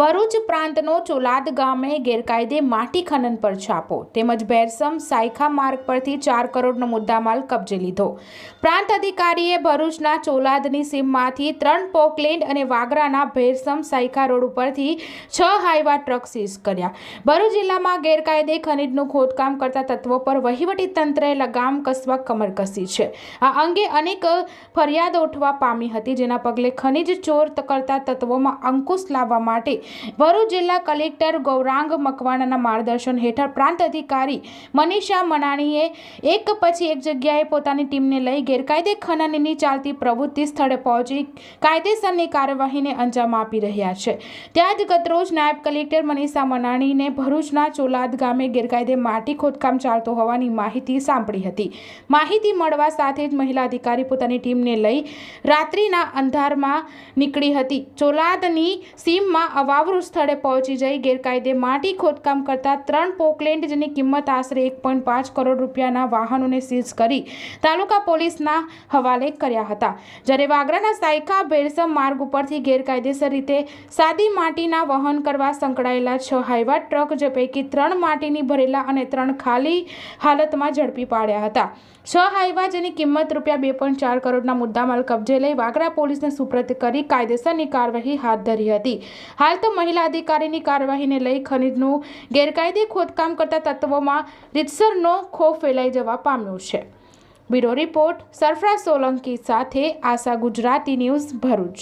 ભરૂચ પ્રાંતનો ચોલાદ ગામે ગેરકાયદે માટી ખનન પર છાપો. તેમજ ભેરસમ સાયખા માર્ગ પરથી ચાર કરોડનો મુદ્દામાલ કબજે લીધો. પ્રાંત અધિકારીએ ભરૂચના ચોલાદની સીમમાંથી ત્રણ પોકલેન્ડ અને વાગરાના ભેરસમ સાયખા રોડ ઉપરથી છ હાઈવા ટ્રક સીઝ કર્યા. ભરૂચ જિલ્લામાં ગેરકાયદે ખનીજનું ખોદકામ કરતા તત્વો પર વહીવટી તંત્રએ લગામ કસવા કમર કસી છે. આ અંગે અનેક ફરિયાદો ઉઠવા પામી હતી, જેના પગલે ખનીજ ચોર કરતા તત્વોમાં અંકુશ લાવવા માટે ભરૂચ જિલ્લા કલેક્ટર ગૌરાંગ મકવાણાના માર્ગદર્શન હેઠળ પ્રાંત અધિકારી મનીષા મનાણીએ એક પછી એક જગ્યાએ પોતાની ટીમને લઈ ગેરકાયદે ખનનની ચાલતી પ્રવૃત્તિ સ્થળે પહોંચી કાયદેસરની કાર્યવાહીને અંજામ આપી રહ્યા છે. ત્યાં જ ગતરોજ નાયબ કલેક્ટર મનીષા મનાણીને ભરૂચના ચોલાદ ગામે ગેરકાયદે માટી ખોદકામ ચાલતો હોવાની માહિતી સાંભળી હતી. માહિતી મળવા સાથે જ મહિલા અધિકારી પોતાની ટીમને લઈ રાત્રિના અંધારમાં નીકળી હતી. ચોલાદની સીમમાં અવાવરૂ સ્થળે પહોંચી જઈ ગેરકાયદે માટી ખોદકામ કરતા ત્રણ પોકલેન્ડ જેની કિંમત આશરે એક પોઈન્ટ પાંચ કરોડ રૂપિયાના વાહનોને સીઝ કરી તાલુકા પોલીસના હવાલે કર્યા હતા. જ્યારે વાગરાના સાયકા ભેરસમ માર્ગ ઉપરથી ગેરકાયદેસર રીતે સાદી માટીના વહન કરવા સંકળાયેલા છ હાઈવા ટ્રક જે પૈકી ત્રણ માટીની ભરેલા અને ત્રણ ખાલી હાલતમાં ઝડપી પાડ્યા હતા. છ હાઈવા જેની કિંમત રૂપિયા બે પોઈન્ટ ચાર કરોડના મુદ્દામાલ કબજે લઈ વાગરા પોલીસને સુપ્રત કરી કાયદેસરની કાર્યવાહી હાથ ધરી હતી. હાલ તો મહિલા અધિકારીની કાર્યવાહીને લઈ ખનીજનું ગેરકાયદે ખોદકામ કરતા તત્વોમાં રીતસરનો ખોફ ફેલાઈ જવા પામ્યો છે. બ્યુરો રિપોર્ટ સરફરાજ સોલંકી સાથે આશા ગુજરાતી ન્યૂઝ ભરૂચ.